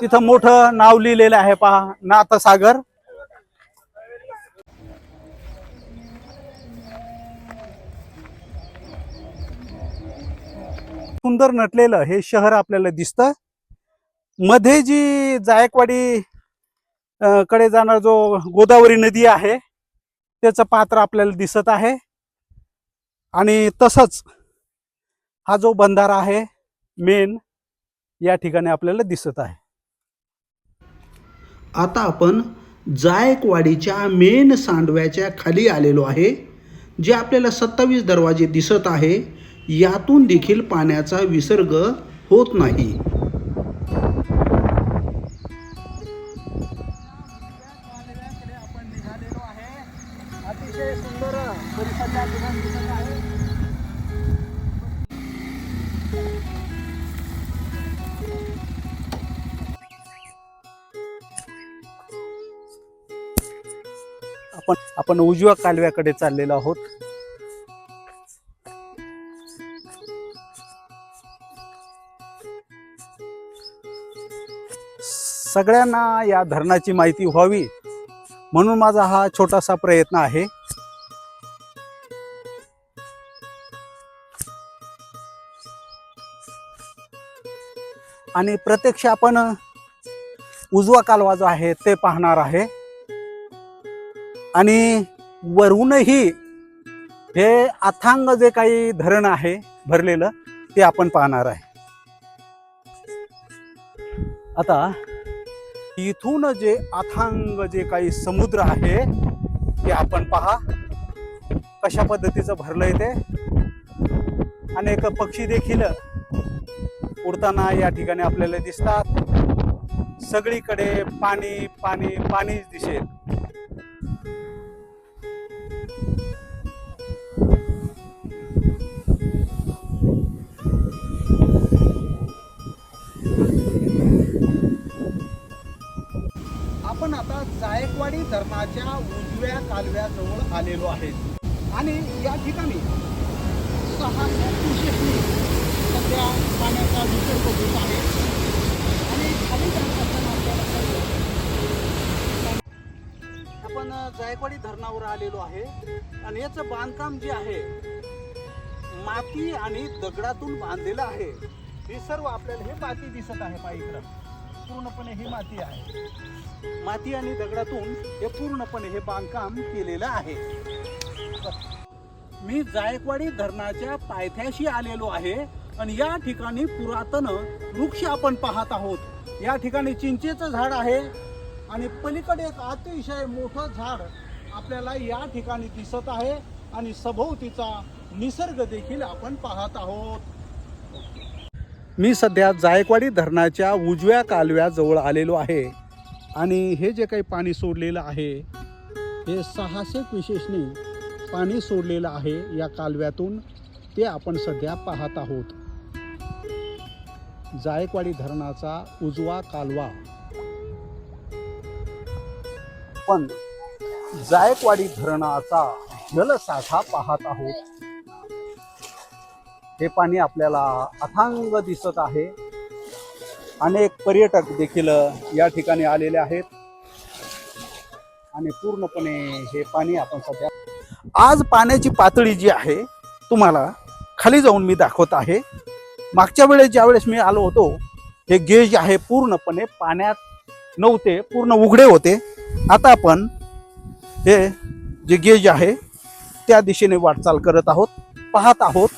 तिथं मोठं नाव लिहिलेलं आहे पहा नाथसागर. सुंदर नटलेलं हे शहर आपल्याला दिसतं. मध्ये जी जायकवाडी कडे जाणार जो गोदावरी नदी आहे त्याचं पात्र आपल्याला दिसत आहे. आणि तसंच हा जो बंधारा आहे मेन या ठिकाणी आपल्याला दिसत आहे. आता आपण जायकवाडीच्या मेन सांडव्याच्या खाली आलेलो आहे जे आपल्याला सत्तावीस दरवाजे दिसत आहे यातून देखील पाण्याचा विसर्ग होत नाही. अतिशय सुंदर परिसर दिसत आहे आपण आपण उजव्या कालव्याकडे चाललेलो आहोत. सगळ्यांना या धरणाची माहिती व्हावी म्हणून माझा हा छोटासा प्रयत्न आहे. आणि प्रत्यक्ष आपण उजवा कालवा जो आहे ते पाहणार आहे. आणि वरूनही हे अथांग जे काही धरण आहे भरलेलं ते आपण पाहणार आहे. आता इथून जे अथांग जे काही समुद्र आहे ते आपण पहा. कशा पद्धतीचं भरलंय ते? अनेक पक्षी देखील उडताना या ठिकाणी आपल्याला दिसतात. सगळीकडे पाणी पाणी पाणीच दिसेल. जायकवाडी धरणाच्या उजव्या कालव्याजवळ आलेलो आहे. आणि या ठिकाणी सहाशे क्युसेसनी सध्या पाण्याचा विसर्ग होत आहे. आणि खाली जात असताना आपल्याला आपण जायकवाडी धरणावर आलेलो आहे. आणि याचं बांधकाम जे आहे माती आणि दगडातून बांधलेलं आहे. हे सर्व आपल्याला हे माती दिसत आहे पाईकडं पूर्णपणे ही माती आहे. माती आणि दगडातून हे पूर्णपणे हे बांधकाम केलेलं आहे. मी जायकवाडी धरणाच्या पायथ्याशी आलेलो आहे आणि या ठिकाणी पुरातन वृक्ष आपण पाहत आहोत. या ठिकाणी चिंचेचं झाड आहे आणि पलीकडे एक अतिशय मोठं झाड आपल्याला या ठिकाणी दिसत आहे आणि सभोवतीचा निसर्ग देखील आपण पाहत आहोत. मी सध्या जायकवाडी धरणाच्या उजव्या कालव्याजवळ आलेलो आहे. आणि हे जे काही पाणी सोडलेलं आहे हे सहाशे विशेषने पाणी सोडलेलं आहे या कालव्यातून ते आपण सध्या पाहत आहोत. जायकवाडी धरणाचा उजवा कालवा. पण जायकवाडी धरणाचा जलसाठा पाहत आहोत. हे पाणी आपल्याला अथांग दिसत आहे. अनेक पर्यटक देखील या ठिकाणी आलेले आहेत. आणि पूर्णपणे हे पाणी आपण सध्या आज पाण्याची पातळी जी आहे तुम्हाला खाली जाऊन मी दाखवत आहे. मागच्या वेळेस ज्या वेळेस मी आलो होतो हे गेज आहे पूर्णपणे पाण्यात नव्हते पूर्ण उघडे होते. आता आपण हे जे गेज आहे त्या दिशेने वाटचाल करत आहोत पाहत आहोत.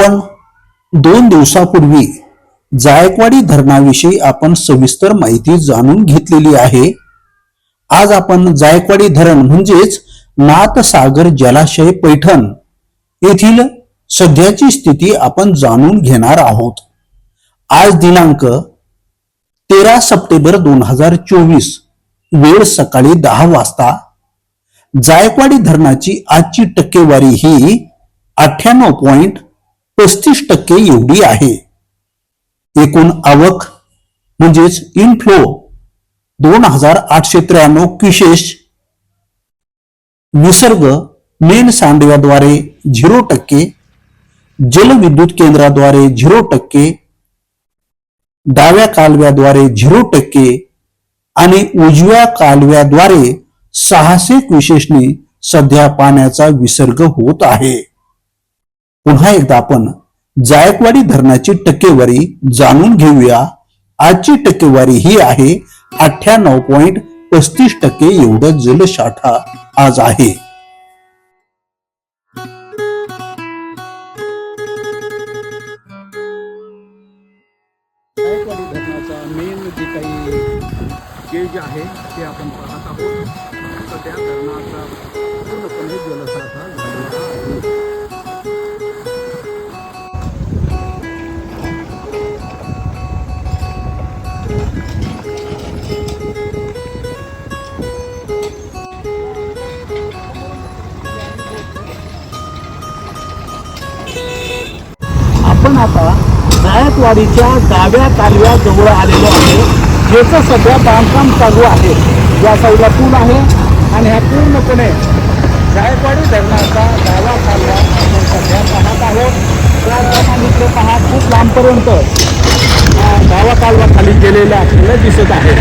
आपण दोन दिवसापूर्वी जायकवाडी धरणाविषयी आपण सविस्तर माहिती जाणून घेतलेली आहे. आज आपण जायकवाडी धरण म्हणजेच नाथसागर जलाशय पैठण येथील सध्याची स्थिती आपण जाणून घेणार आहोत. आज दिनांक तेरा सप्टेंबर दोन हजार चोवीस वेळ सकाळी दहा वाजता. जायकवाडी धरणाची आजची टक्केवारी ही अठ्ठ्याण्णव पॉईंट पस्तीस टक्के एवढी आहे. एकूण आवक म्हणजेच इनफ्लो दोन हजार आठशे त्र्याण्णव किशेष निसर्ग मेन सांडव्याद्वारे झिरो टक्के जलविद्युत केंद्राद्वारे झिरो टक्के डाव्या कालव्याद्वारे झिरो टक्के आणि उजव्या कालव्याद्वारे सहाशे क्विशेषने सध्या पाण्याचा विसर्ग होत आहे. पुन्हा एकदा आपण जायकवाडी धरणाची टक्केवारी जाणून घेऊया. आजची टक्केवारी ही आहे अठ्ठ्याण्णव पॉईंट पस्तीस टक्के एवढं जलसाठा आज आहे. मेन जे काही गेज आहे ते आपण पाहत आहोत. सध्या धरणाचा पूर्णपणे जलसाठा झालेला आहे. आपण आता जायकवाडीच्या डाव्या कालव्या जवळ आलेलो आहे. ज्याचं सध्या बांधकाम चालू आहे. या साईडला पूल आहे आणि ह्या पूर्णपणे जायकवाडी धरणाचा डावा कालवा आपण सध्या पाहत आहोत. त्याप्रमाणे इकडे पहा खूप लांबपर्यंत हा डावा कालवा खाली गेलेला आपल्याला दिसत आहे